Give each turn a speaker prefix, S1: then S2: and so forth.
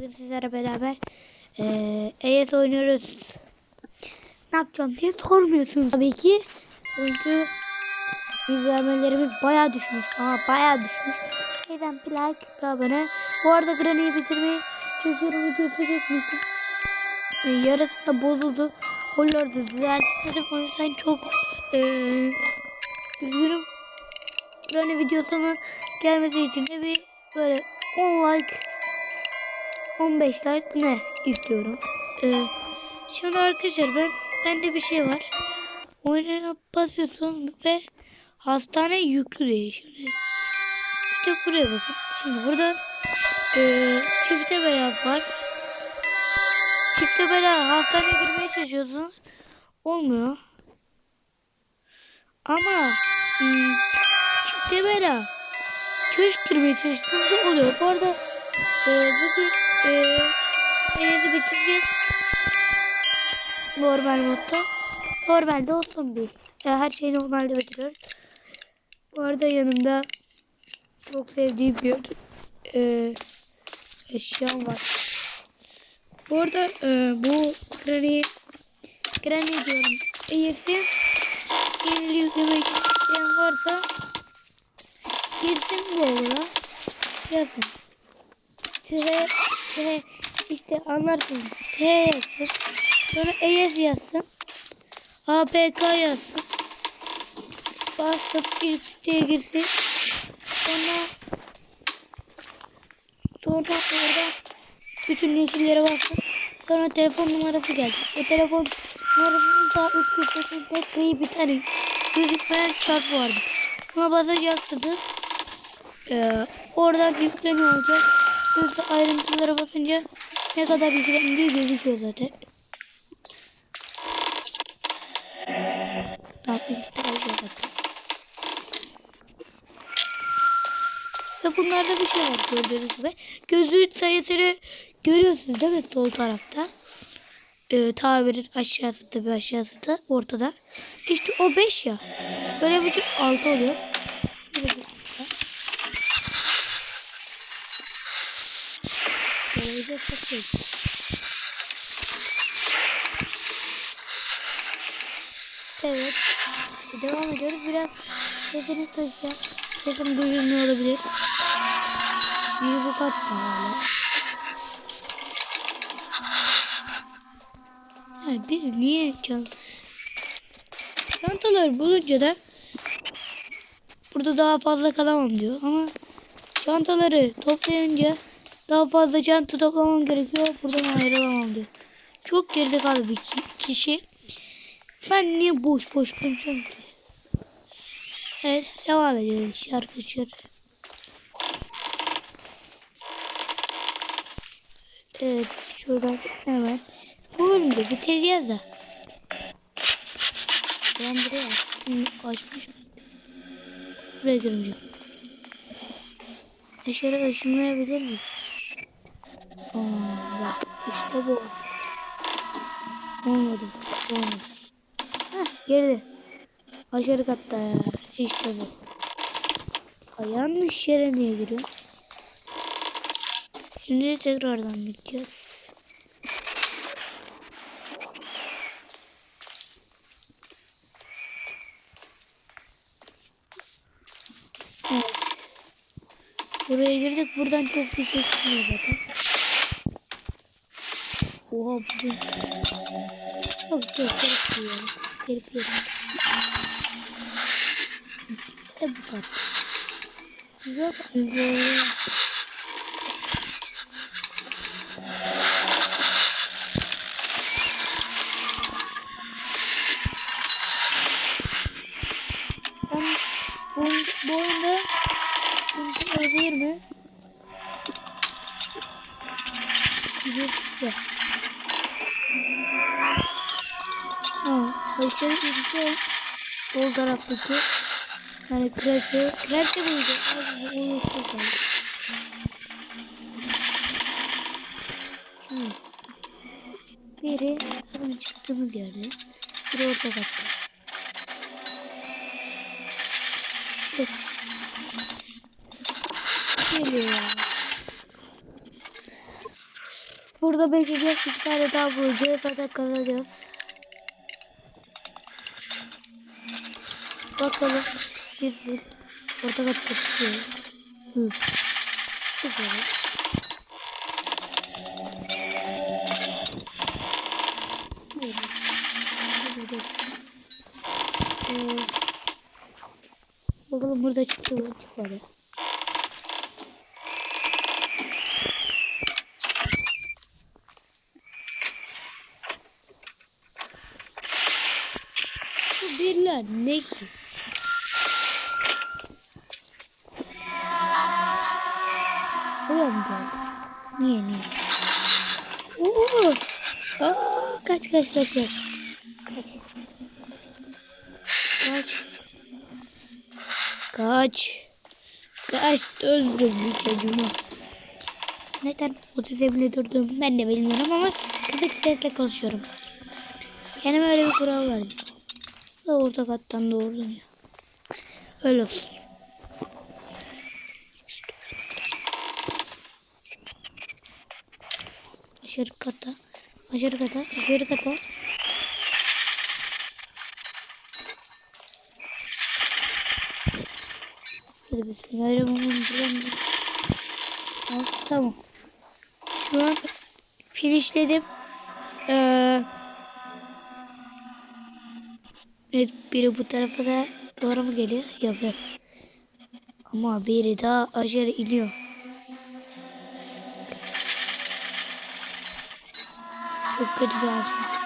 S1: Bugün sizlerle beraber eee EYT oynuyoruz. Ne yapacağım diye sormuyorsunuz tabii ki. Çünkü izlenmelerimiz baya düşmüş. Ama baya düşmüş. Neden bir like bir abone. Bu arada Granny'i bitirmeyi çalışıyorum videosu çekmiştim. E, yarısı da bozuldu. Holları da düzeltmedim. O yüzden çok eee üzgünüm. Granny videosunu gelmesi için de bir böyle 10 like 15 like ne istiyorum. Ee, şimdi arkadaşlar ben bende bir şey var. Oyuna basıyorsun ve hastane yüklü değil. Şimdi bir de buraya bakın. Şimdi burada e, çifte bela var. Çifte bela hastaneye girmeye çalışıyorsunuz. Olmuyor. Ama hmm, çifte bela köşk girmeye çalıştığınızda oluyor. Bu arada e, bugün e, Enes'i bitireceğiz. Normal modda. Normalde olsun bir. E, her şeyi normalde bitiriyoruz. Bu arada yanımda çok sevdiğim bir e, eşyam var. Bu arada e, bu Granny Granny diyorum. E'si yeni yüklemek isteyen varsa girsin Google'a yazın. T, T işte anlarsın. T yazsın. Sonra ES yazsın. APK yazsın. Bastım ilk siteye girsin. Sonra sonra orada bütün yeşillere bassın. Sonra telefon numarası geldi. O telefon numarasının sağ üst köşesinde gri bir tane gözükmeyen çarp vardı. Ona basacaksınız. Ee, oradan yükleniyor olacak. Yoksa ayrıntılara basınca ne kadar yüklendiği gözüküyor zaten. Tamam ikisi olacak zaten. Ve bunlarda bir şey var gördüğünüz gibi. Gözlüğün sayısını görüyorsunuz değil mi sol tarafta? Ee, tabirin aşağısında bir aşağısında ortada. İşte o 5 ya. Böyle bir 6 oluyor. Bir de bu- Böylece çok iyi. Evet. Devam ediyoruz. Biraz sesini kısacağım. Sesim duyulmuyor olabilir. Biri bu katta hala. Ha, biz niye çan çantaları bulunca da burada daha fazla kalamam diyor ama çantaları toplayınca daha fazla çanta toplamam gerekiyor. Buradan ayrılamam diyor. Çok gerizekalı bir ki- kişi. Ben niye boş boş konuşuyorum ki? Evet devam ediyoruz arkadaşlar. Evet şuradan hemen. Bu bölümde bitireceğiz de. Ben buraya açmış mı? Buraya girmeyeceğim. Dışarı ışınlayabilir miyim? Bak işte bu. Olmadı. Olmadı. Heh girdi. Aşağı katta ya. İşte bu. Ha, yanlış yere niye giriyor? Şimdi tekrardan gideceğiz. Evet. Buraya girdik. Buradan çok bir şey çıkmıyor zaten. Oha bu. Çok çok garip bir yer. Garip yer. İkisi de bu kat. Güzel böyle. Ben bu, bu oyunda olabilir mi? Güzel. Ha, aşağı ince sol taraftaki yani kreşe, kreşe miydi? Abi unuttum ben. Şimdi biri hani çıktığımız yerde, biri orta katta. Evet. Geliyor ya. Burada bekleyeceğiz. İki tane daha bulacağız. Zaten kazanacağız. Bakalım. Girsin. Orta katta çıkıyor. Hı. Çıkıyor. Bakalım burada çıktı mı? Çıkmadı. Bu birler ne ki? Geldi? Niye niye? Oo! Aa, kaç kaç kaç kaç. Kaç. Kaç. Kaç. Kaç özgürlük acıma. Neden o düzemle durdum ben de bilmiyorum ama kıdık sesle konuşuyorum. Yani öyle bir kural var. Orta kattan doğurdun ya. Öyle olsun. Aşağı kata. Aşağı kata. Aşağı kata. Al, tamam. Şu an finishledim. Ee, evet biri bu tarafa da doğru mu geliyor? Yok yok. Ama biri daha aşağı iniyor. Çok kötü.